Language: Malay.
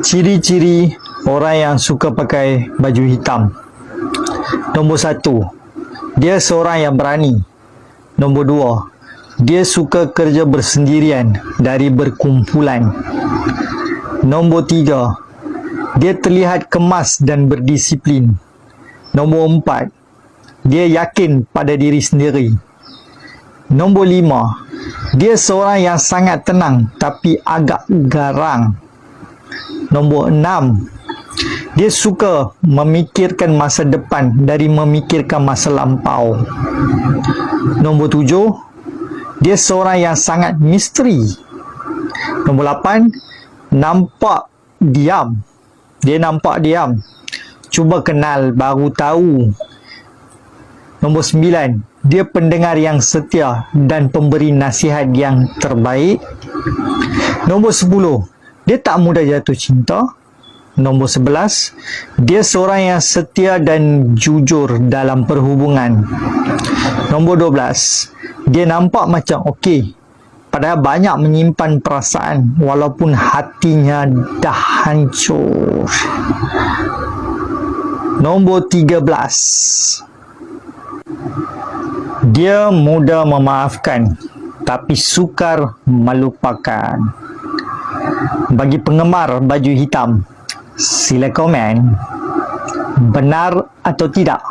Ciri-ciri orang yang suka pakai baju hitam. Nombor satu, dia seorang yang berani. Nombor dua, dia suka kerja bersendirian dari berkumpulan. Nombor tiga, dia terlihat kemas dan berdisiplin. Nombor empat, dia yakin pada diri sendiri. Nombor lima, dia seorang yang sangat tenang tapi agak garang. Nombor enam, dia suka memikirkan masa depan dari memikirkan masa lampau. Nombor tujuh, dia seorang yang sangat misteri. Nombor lapan, nampak diam. Dia nampak diam. Cuba kenal baru tahu. Nombor sembilan, dia pendengar yang setia dan pemberi nasihat yang terbaik. Nombor sepuluh, dia tak mudah jatuh cinta. Nombor sebelas, dia seorang yang setia dan jujur dalam perhubungan. Nombor dua belas, dia nampak macam okey. Padahal banyak menyimpan perasaan walaupun hatinya dah hancur. Nombor tiga belas, dia mudah memaafkan tapi sukar melupakan. Bagi penggemar baju hitam, sila komen benar atau tidak.